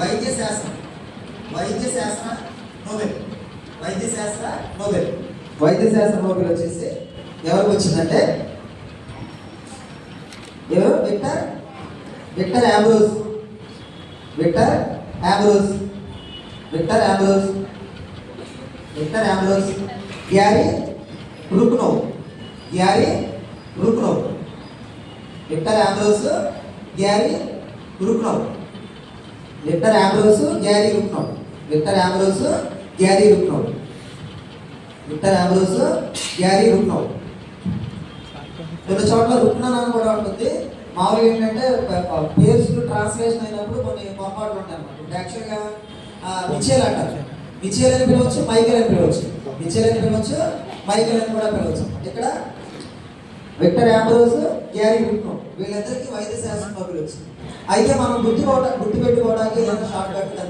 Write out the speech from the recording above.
వైద్య శాస్త్రం. వైద్య శాస్త్ర నోబెల్. వైద్య శాస్త్ర నోబెల్. వైద్య శాస్త్ర నోబెల్ వచ్చేసి ఎవరికి వచ్చిందంటే ఎవరు? Victor? Victor Ambrose Victor Ambrose. Victor Ambrose. Victor Ambrose. Garry Rukno Garry Rukno Victor Ambrose Garry Rukno Victor Ambrose Garry Rukno. Victor Ambrose Garry Rukno. Victor Ambrose Garry Rukno. కొన్ని చోట్ల రుక్నన్ అని కూడా ఉంటుంది. మామూలుగా ఏంటంటే పేర్స్ ట్రాన్స్లేషన్ అయినప్పుడు కొన్ని పొరపాట్లు ఉంటాయి అనమాట యాక్చువల్గా మిచేల్ అంటారు. మిచేల్ అని పిలవచ్చు మైకేల్ అని పిలవచ్చు. మిచేల్ అని పిలవచ్చు మైకేల్ అని కూడా పిలవచ్చు. ఇక్కడ విక్టర్ ఆంబ్రోస్ గ్యారీ రుక్నో. వీళ్ళందరికీ వైద్య శాస్త్రం వచ్చింది అయితే మనం గుర్తు గుర్తు పెట్టుకోవడానికి ఏదైనా షార్ట్ కట్